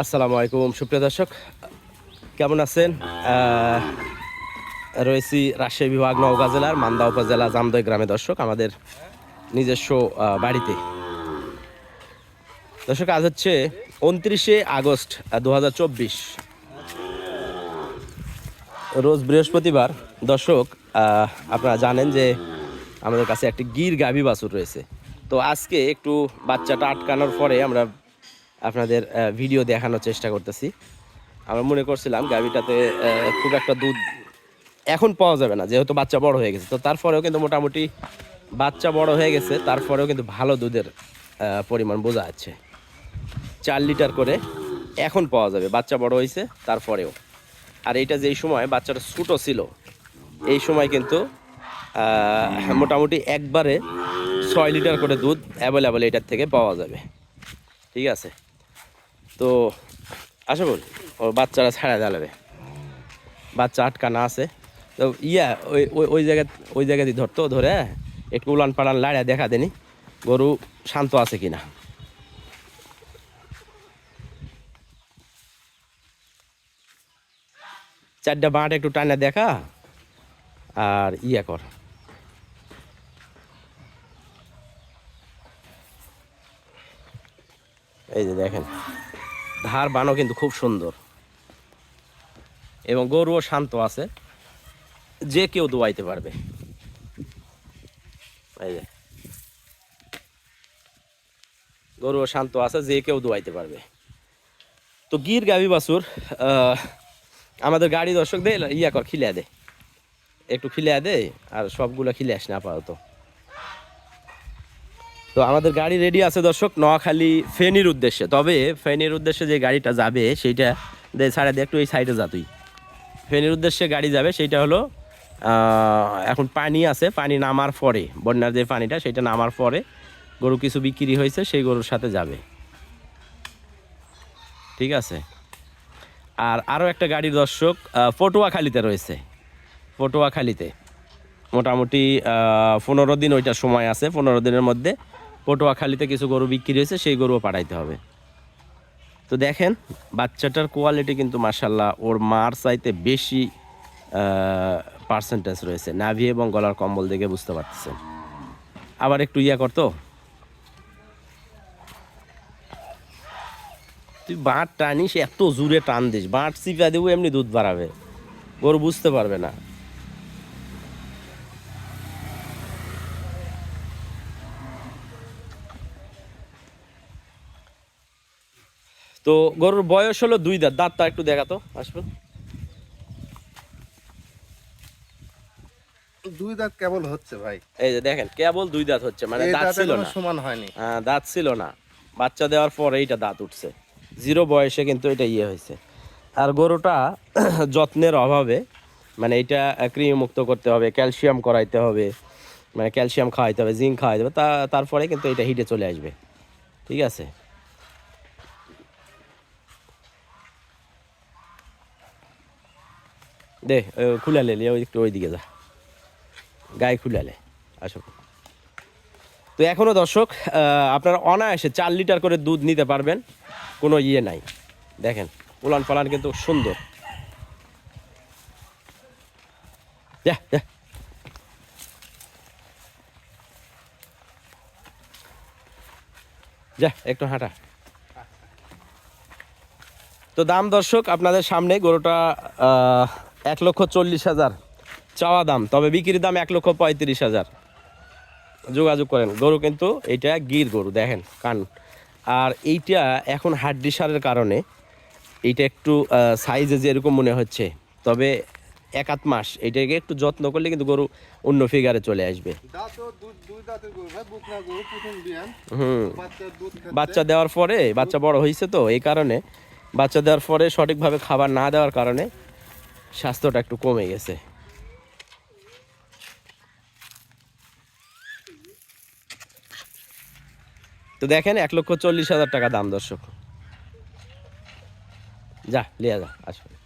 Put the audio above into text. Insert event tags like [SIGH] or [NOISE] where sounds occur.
আসসালামু আলাইকুম, সুপ্রিয় দর্শক, কেমন আছেন? রয়েছি রাজশাহী বিভাগ নওগাঁ জেলার মান্দা উপজেলা জামদই গ্রামে, দর্শক, আমাদের নিজস্ব বাড়িতে। দর্শক, আজ হচ্ছে উনত্রিশে আগস্ট দু হাজার চব্বিশ। রোজ বৃহস্পতিবার, দর্শক আপনারা জানেন যে আমাদের কাছে একটি গির গাভী বাছুর রয়েছে। তো আজকে একটু বাচ্চাটা আটকানোর পরে আমরা আপনাদের ভিডিও দেখানোর চেষ্টা করতেছি। আমরা মনে করছিলাম গাভীটাতে খুব একটা দুধ এখন পাওয়া যাবে না, যেহেতু বাচ্চা বড় হয়ে গেছে। তো তারপরেও কিন্তু মোটামুটি বাচ্চা বড় হয়ে গেছে, তারপরেও কিন্তু ভালো দুধের পরিমাণ বোঝা যাচ্ছে। চার লিটার করে এখন পাওয়া যাবে, বাচ্চা বড় হয়েছে, তারপরেও। আর এইটা যেই সময় বাচ্চাটা ছোটো ছিল, এই সময় কিন্তু মোটামুটি একবারে ছয় লিটার করে দুধ অ্যাভেলেবেল এটার থেকে পাওয়া যাবে। ঠিক আছে? তো আশা বল, ও বাচ্চারা ছাড়া জ্বালাবে। বাচ্চা আটকানা আছে। তো ইয়া, ওই ওই ওই জায়গা ওই জায়গাতে ধরতো ধরে একটু উলান পালান লাড়া দেখা দেনি, গরু শান্ত আছে কিনা। চারটা বাঁট একটু টানা দেখা, আর ইয়া কর। এই যে দেখেন ধার বানও কিন্তু খুব সুন্দর। এবং গরুও শান্ত আছে। যে কেউ দোয়াইতে পারবে। গরুও শান্ত আছে, যে কেউ দোয়াইতে পারবে। তো গির গাভী বাছুর আমাদের গাড়ি দর্শক দে, ইয়া কর, খিলিয়া দে। একটু খিলিয়া দে, আর সবগুলো খিলে আস না আপাতত। তো আমাদের গাড়ি রেডি আছে দর্শক, নোয়াখালী ফেনীর উদ্দেশ্যে। তবে ফেনীর উদ্দেশ্যে যে গাড়িটা যাবে, সেইটা দে ছাড়া দে একটু এই সাইডে যা তুই। ফেনীর উদ্দেশ্যে গাড়ি যাবে, সেইটা হলো এখন পানি আছে, পানি নামার পরে, বন্যার যে পানিটা সেটা নামার পরে গরু কিছু বিক্রি হয়েছে, সেই গরুর সাথে যাবে। ঠিক আছে? আর আরও একটা গাড়ির দর্শক পটুয়াখালীতে রয়েছে। পটুয়াখালীতে। মোটামুটি পনেরো দিন ওইটা সময় আছে, পনেরো দিনের মধ্যে। পটুয়াখালীতে কিছু গরু বিক্রি হয়েছে, সেই গরুও পাঠাইতে হবে। তো দেখেন, বাচ্চাটার কোয়ালিটি কিন্তু মাসাল্লাহ ওর মার চাইতে বেশি পার্সেন্টেজ রয়েছে। নাভি এবং গলার কম্বল দেখে বুঝতে পারতেছেন। আবার একটু ইয়া করতো তুই বাঁট টানিস, এত জোরে টান দিস বাঁট চিপা দেবো, এমনি দুধ বাড়াবে। গরু বুঝতে পারবে না। তো গরুর বয়স হলো দুই দাঁত। দাঁতটা একটু দেখাতো আসবেন দুই দাঁত কেবল হচ্ছে ভাই। এই যে দেখেন কেবল দুই দাঁত হচ্ছে মানে দাঁত দাঁত ছিল না। সমান হয়নি। হ্যাঁ দাঁত ছিল না। বাচ্চা দেওয়ার পর এইটা দাঁত উঠছে। জিরো বয়সে কিন্তু এটা ইয়ে হয়েছে। আর গরুটা [CLEARS THROAT] যত্নের অভাবে মানে এটা মুক্ত করতে হবে ক্যালসিয়াম করাইতে হবে মানে ক্যালসিয়াম খাওয়াইতে হবে জিঙ্ক খাওয়াইতে হবে তা তারপরে কিন্তু এটা হিটে চলে আসবে। ঠিক আছে? দে খুলালে ওই একটু ওইদিকে যা। গায়ে খুলালে আসো। তো এখনও দর্শক আপনারা অনায়াসে চার লিটার করে দুধ নিতে পারবেন কোনো ইয়ে নাই। দেখেন উলান পালান কিন্তু সুন্দর। যা, যা। যা একটু হাঁটা। তো দাম দর্শক আপনাদের সামনে গরুটা এক লক্ষ চল্লিশ হাজার। চাওয়া দাম তবে বিক্রির দাম এক লক্ষ পঁয়ত্রিশ হাজার। যোগাযোগ করেন গরু কিন্তু এটা গির গরু দেখেন কান। আর এইটা এখন হাড্ডি সারের কারণে এইটা একটু সাইজে যেরকম মনে হচ্ছে তবে এক আধ মাস এটাকে একটু যত্ন করলে কিন্তু গরু অন্য ফিগারে চলে আসবে। হুম। বাচ্চা দেওয়ার পরে বাচ্চা বড় হয়েছে তো এই কারণে বাচ্চা দেওয়ার পরে সঠিকভাবে খাবার না দেওয়ার কারণে স্বাস্থ্যটা একটু কমে গেছে। তো দেখেন, এক লক্ষ চল্লিশ হাজার টাকা দাম, দর্শক। যা লিয়া যা আসবে